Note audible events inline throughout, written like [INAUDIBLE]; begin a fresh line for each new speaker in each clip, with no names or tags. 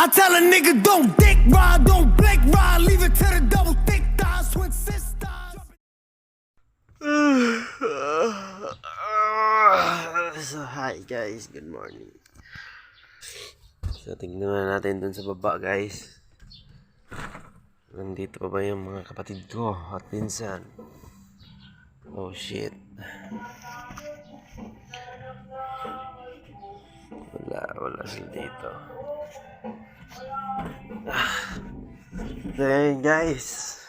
I tell a nigga don't dick ride, don't blink ride, leave it to the double thick thighs, twin sisters.
So, hi guys, good morning. So, tingnan na natin dun sa baba guys. Nandito pa ba yung mga kapatid ko at pinsan? Oh shit. Wala, wala sila dito. Ah. Yun, guys.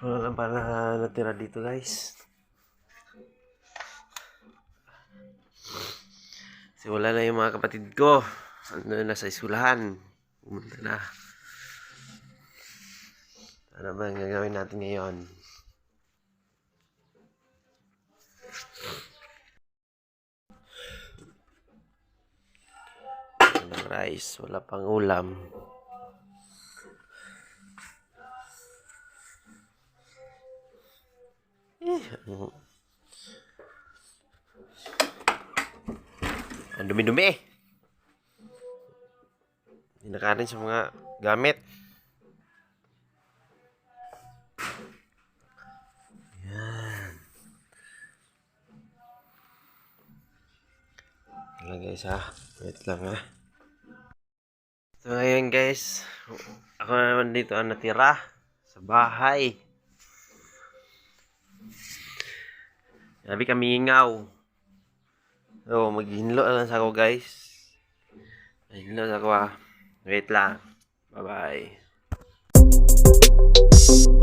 Ako lang pala natira dito guys. Kasi wala na yung mga kapatid ko. Ano na sa eskwelahan. Pumunta na. Ano ba ang gagawin natin ngayon? Rice, wala pang ulam. Eh, ano- ang dumi-dumi. Hindi nakarin sa mga gamit. Wala guys ha. Wait lang ha. So ngayon guys, ako na naman dito ang natira sa bahay. Sabi kami ingaw. So, maghinlo lang sa ako guys. Maghinlo sa ako ah. Wait lang. Bye-bye. So,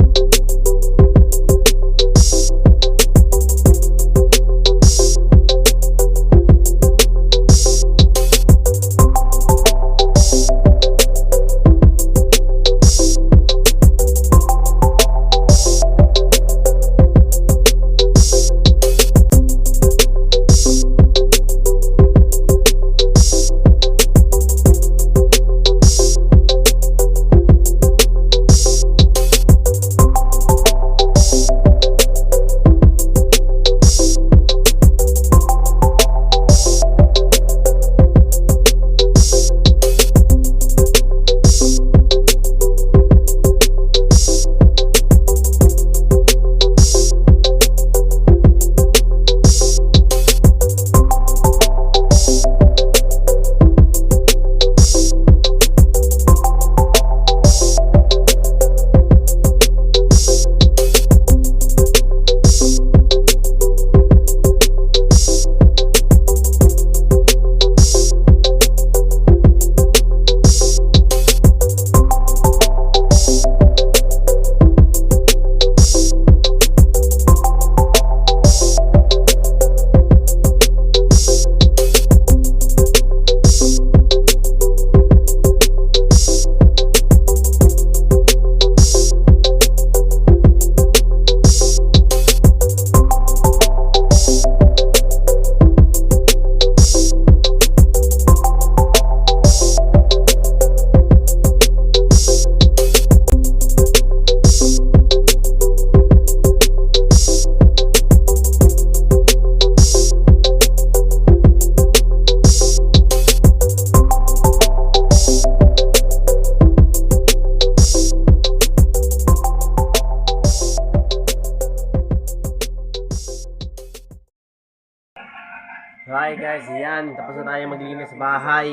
na tayo maglinis bahay.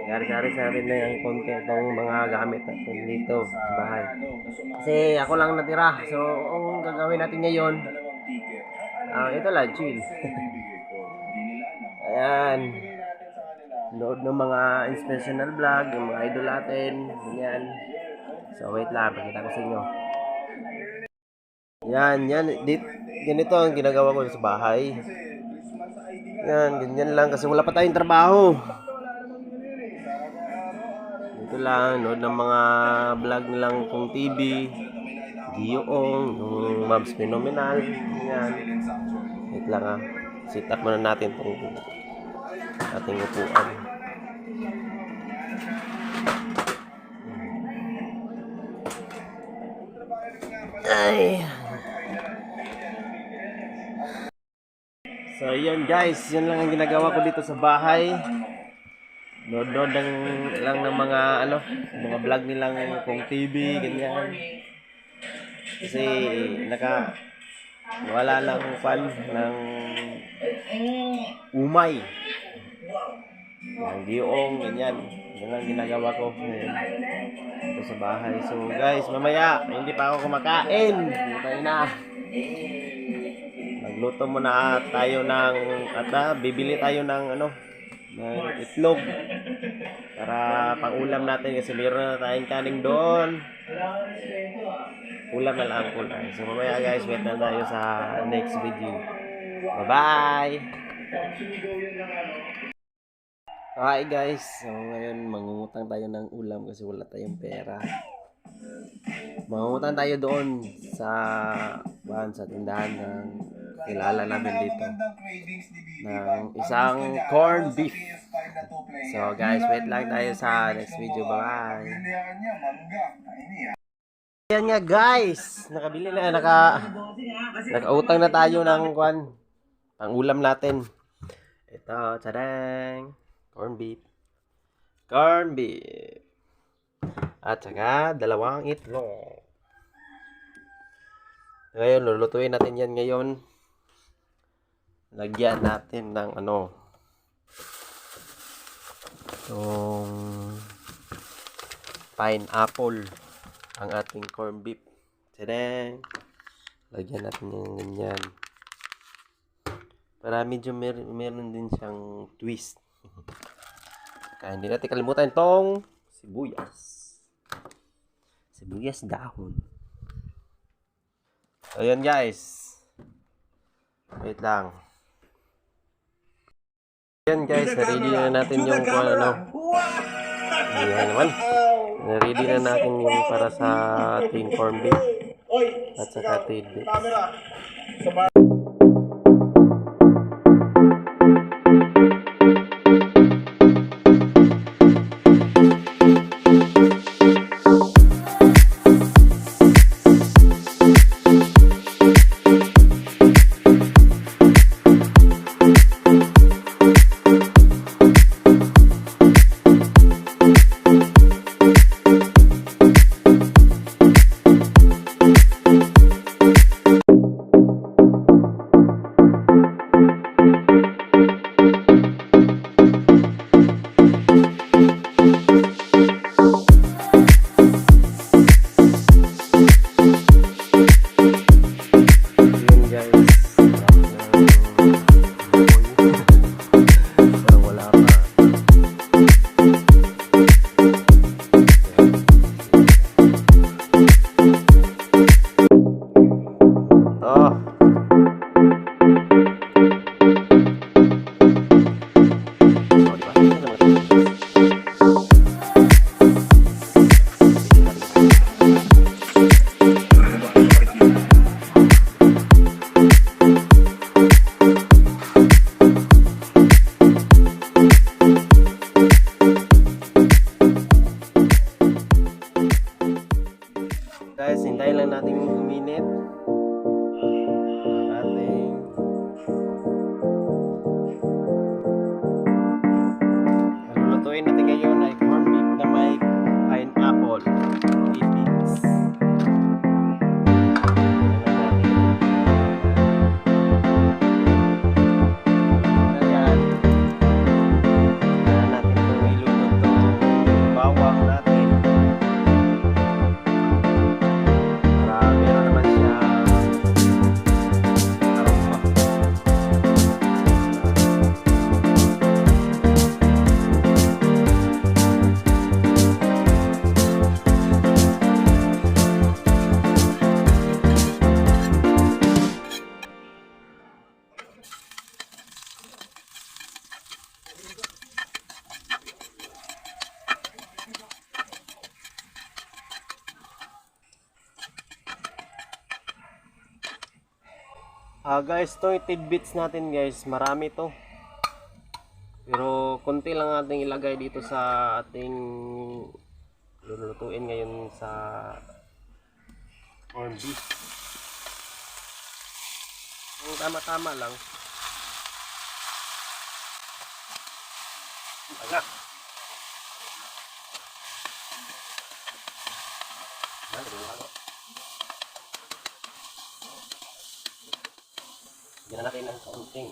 Gari-gari sa atin na yung konti itong mga gamit natin dito sa bahay. Kasi ako lang natira. So, ang gagawin natin ngayon, ah ito lang, chill. [LAUGHS] Ayan. Load ng mga inspirational vlog, yung mga idol natin. Ganyan. So, wait lang. Pakita ko sa inyo. Yan, yan. Dit, ganito ang ginagawa ko sa bahay. Yan, ganyan lang kasi wala pa tayong trabaho. Ito lang, nood ng mga vlog nilang kung TV, Giyoong, yung Mabs Phenomenal, yan. Wait lang ah. Sit muna natin itong ating upuan. Ay. So, yun guys. Yun lang ang ginagawa ko dito sa bahay. Nood-nood lang, lang ng mga ano, mga vlog nilang kung TV, ganyan. Kasi naka wala lang fan ng umay. Ng giong, ganyan. Yan ang ginagawa ko ngayon. Ito sa bahay. So guys, mamaya, hindi pa ako kumakain. Tayo na. Magluto muna tayo ng, at ah, bibili tayo ng ano, ng itlog. Para pang-ulam natin kasi meron na tayong kaning doon. Ulam na lang ang kulay. So mamaya guys, wait na tayo sa next video. Bye-bye! Hi guys, so ngayon mangungutang tayo ng ulam kasi wala tayong pera. Mangungutang tayo doon sa buwan sa tindahan ng kilala namin dito ng isang corn beef. So guys, wait lang tayo sa next video. Bye! Yan nga guys, nakabili na, naka, nakautang na tayo ng kwan, pang ulam natin. Ito, tadang, corn beef. Corn beef. At saka, dalawang itlog. Ngayon, lulutuin natin yan ngayon. Lagyan natin ng ano, itong pineapple ang ating corn beef. Tadang! Lagyan natin yung ganyan. Para medyo mer meron din siyang twist. [LAUGHS] Kaya hindi natin kalimutan itong sibuyas. Sibuyas dahon. Ayan guys. Wait lang. Ayan guys, ready na natin yung kung ano. Ayan naman. Na-ready na natin yung para sa ating corn beef at saka tidbit. Uh, guys, to yung tidbits natin guys, marami to. Pero konti lang natin ilagay dito sa ating lulutuin ngayon sa corn beef. Ang tama-tama lang. Ala. Ano? Natin ng kaunting.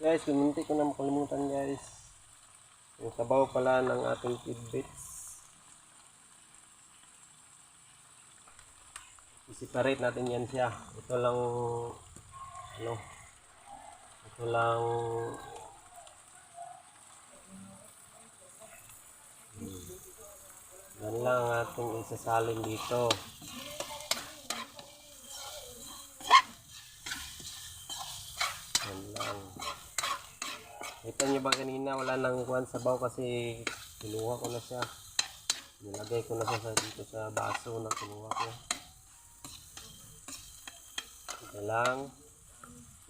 Guys, kumunti ko na makalimutan guys. Yung sabaw pala ng ating tidbits. I-separate natin yan siya. Ito lang, ano, ito lang, yan lang ang ating isasalin dito. Yan lang. Ito nyo ba kanina wala nang kuhan sabaw kasi kinuha ko na siya. Nilagay ko na siya sa, dito sa baso na kinuha ko. Ito lang.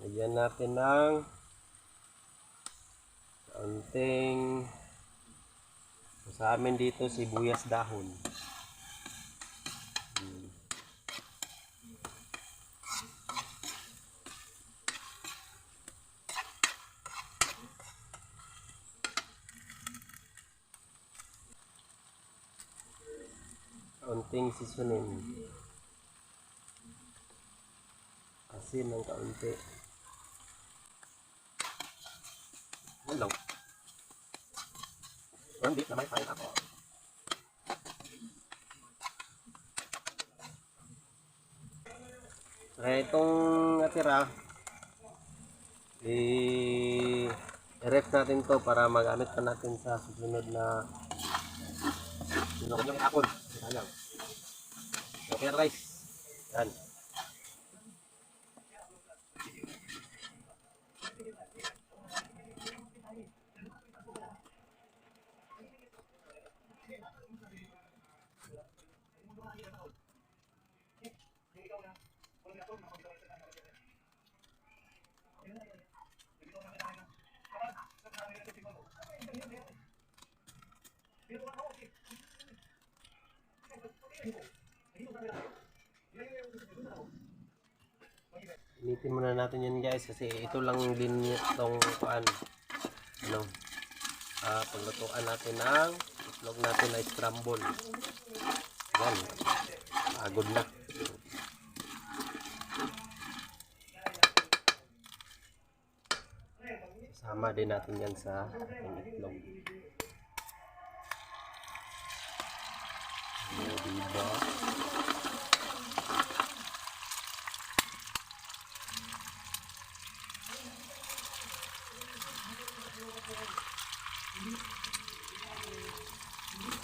Lagyan natin ng kaunting sa amin dito sibuyas dahon. Kaunting seasoning. Asin ng kaunti. Yan lang. Hindi na may kain ako. Kaya itong natira, i-ref natin to para magamit pa natin sa susunod na Sino yung apple? Na guys. Yan. Initin muna natin yan guys kasi ito lang din itong kuan ano ah paglutuan natin ng itlog natin na scramble. Yan. Pagod na. Sama din natin yan sa itlog. Ano, diba?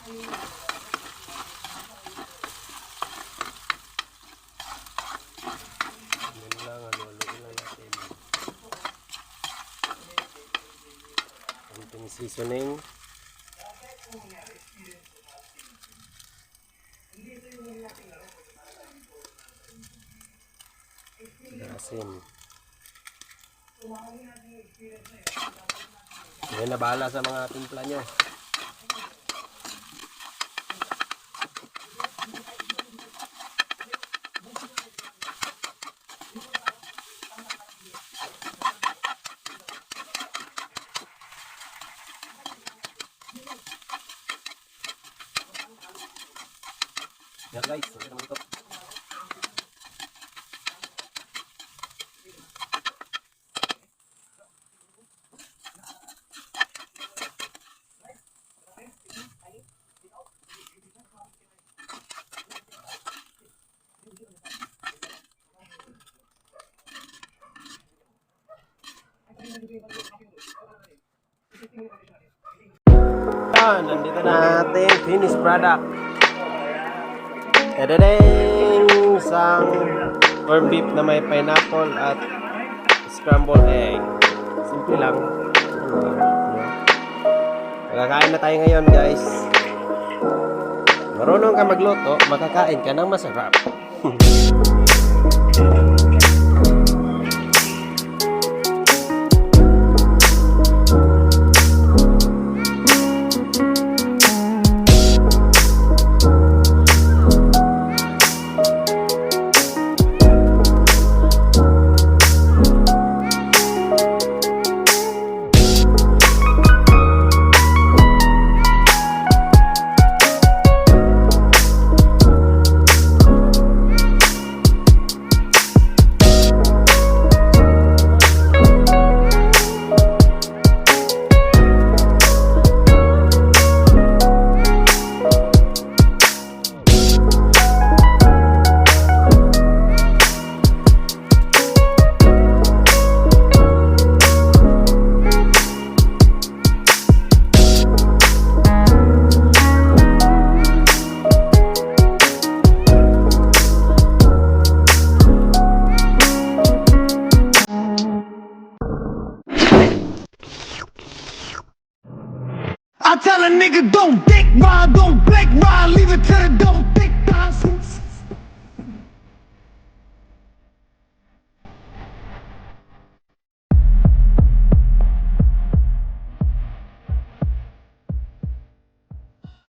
Konting seasoning. Asin. Yan na bahala sa mga timpla nyo. Yan guys, okay naman ito. Yan, nandito na ating finished product. Tadadang! Isang corned beef na may pineapple at scrambled egg. Simple lang. Magkakain na tayo ngayon guys. Marunong ka magluto, makakain ka ng masarap. [LAUGHS]